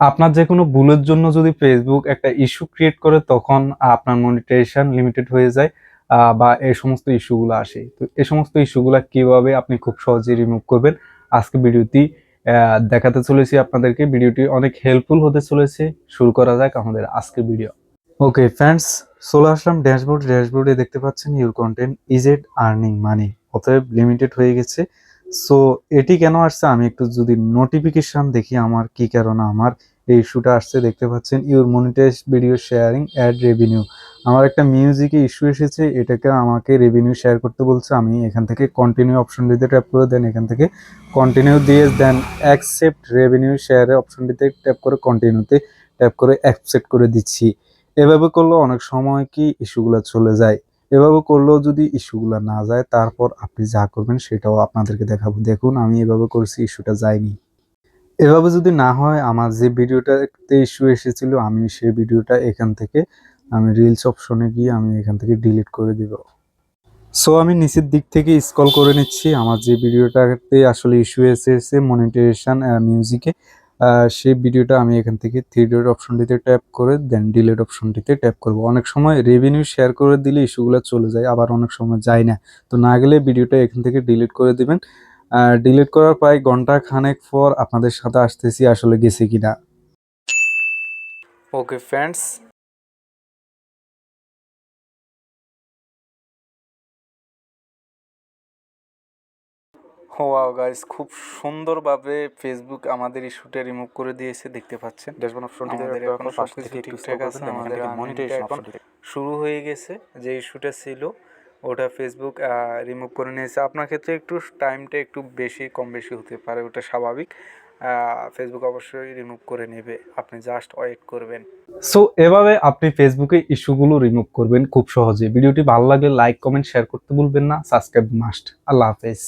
আপনার যে কোনো ভুলের জন্য যদি ফেসবুক একটা ইস্যু ক্রিয়েট করে, তখন আপনার মনিটাইজেশন লিমিটেড হয়ে যায় বা এই সমস্ত ইস্যুগুলো আসে। তো এই সমস্ত ইস্যুগুলো কীভাবে আপনি খুব সহজে রিমুভ করবেন? আজকে ভিডিওটি দেখাতে চলেছি আপনাদেরকে। ভিডিওটি অনেক হেল্পফুল হতে চলেছে। শুরু করা যাক আমাদের আজকের ভিডিও ওকে ফ্রেন্ডস চলে আসলাম ড্যাশবোর্ড ড্যাশবোর্ডে দেখতে পাচ্ছেন your content is at earning money অতএব লিমিটেড হয়ে গেছে। সো এটি কেন আসছে? আমি একটু যদি নোটিফিকেশন দেখি আমার কি কারণে আমার এই ইস্যুটা আসছে, দেখতে পাচ্ছেন your monetize video sharing ad revenue আমার একটা মিউজিকে ইস্যু এসেছে, এটাকে আমাকে রেভিনিউ শেয়ার করতে বলছে, আমি এখান থেকে কন্টিনিউ অপশনটিতে ট্যাপ করে দেন এখান থেকে কন্টিনিউ দিয়ে দেন অ্যাকসেপ্ট রেভিনিউ শেয়ারের অপশনটিতে ট্যাপ করে কন্টিনিউতে ট্যাপ করে অ্যাকসেপ্ট করে দিচ্ছি। এভাবে করলে অনেক সময় কি ইস্যুগুলো চলে যায়। এভাবে করলেও যদি ইস্যুগুলো না যায়, তারপর আপনি যা করবেন সেটাও আপনাদেরকে দেখাবো। দেখুন, আমি এভাবে করছি, ইস্যুটা যায়নি। এভাবে যদি না হয়, আমার যে ভিডিওটাতে ইস্যু এসেছিল, আমি সেই ভিডিওটা এখান থেকে, আমি রিলস অপশনে গিয়ে আমি এখান থেকে ডিলিট করে দিব। সো আমি নিচের দিক থেকে স্কল করে নিচ্ছি। আমার যে ভিডিওটাতে আসলে ইস্যু এসে এসেছে মনিটাইজেশন মিউজিকে সেই ভিডিওটা আমি এখান থেকে থ্রি ডট অপশনটিতে ট্যাপ করে দেন ডিলেট অপশনটিতে ট্যাপ করব। অনেক সময় রেভিনিউ শেয়ার করে দিলে ইস্যুগুলো চলে যায়, আবার অনেক সময় যায় না। তো না গেলে ভিডিওটা এখান থেকে ডিলিট করে দিবেন। ডিলিট করার প্রায় ঘণ্টা খানেক পর আপনাদের সাথে আসতেছি আসলে গেছে কিনা। ওকে ফ্রেন্ডস ওয়াও গাইস খুব সুন্দরভাবে ফেসবুক আমাদের ইস্যুটা রিমুভ করে দিয়েছে দেখতে পাচ্ছেন। ড্যাশবোর্ড অপশনটিতে আমাদের এখন সবকিছু থেকে একটু ঠিকঠাক আছে, আমাদের এখন অপশনটিতে শুরু হয়ে গেছে যে ইস্যুটা ছিল ওটা ফেসবুক রিমুভ করে নিয়েছে। আপনার ক্ষেত্রে একটু টাইমটা একটু বেশি কম বেশি হতে পারে ওটা স্বাভাবিক। ফেসবুক অবশ্যই রিমুভ করে নেবে আপনি জাস্ট ওয়েট করবেন। সো এভাবে আপনি ফেসবুকে ইস্যুগুলো রিমুভ করবেন খুব সহজে। ভিডিওটি ভালো লাগলে লাইক কমেন্ট শেয়ার করতে ভুলবেন না। সাবস্ক্রাইব মাস্ট আল্লাহ হাফেজ।